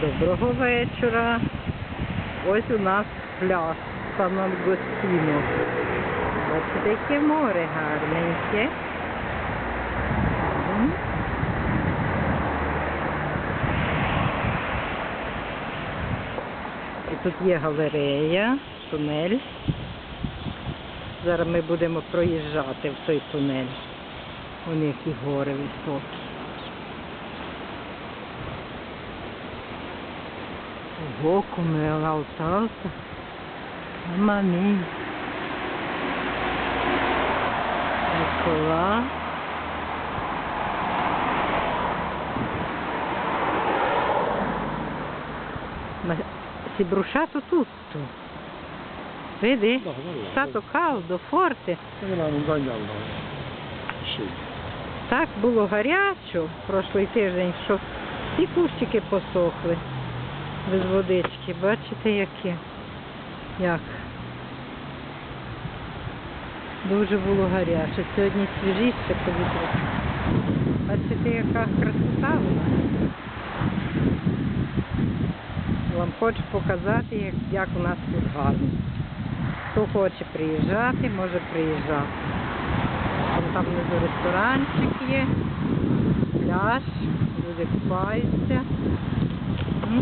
Доброго вечора. Ось у нас пляж Сан Гостіно. Бачите, яке море гарненьке. І тут є галерея, тунель. Зараз ми будемо проїжджати в той тунель. Вон які гори високі. Ого, come è alta alta. Mamma mia. Eccola. Ma si è bruciato tutto. Vedi? No, no, no. È stato caldo, forte. Так було гарячо прошлий тиждень, що всі кущики посохли без водички. Бачите, яке? Як? Дуже було гаряче. Сьогодні свіжіше повітря. Бачите, яка красота в нас. Вам хочу показати, як у нас тут гарно. Хто хоче приїжджати, може приїжджати. Там, там внизу ресторанчик є, пляж, люди купаються. Mm-hmm.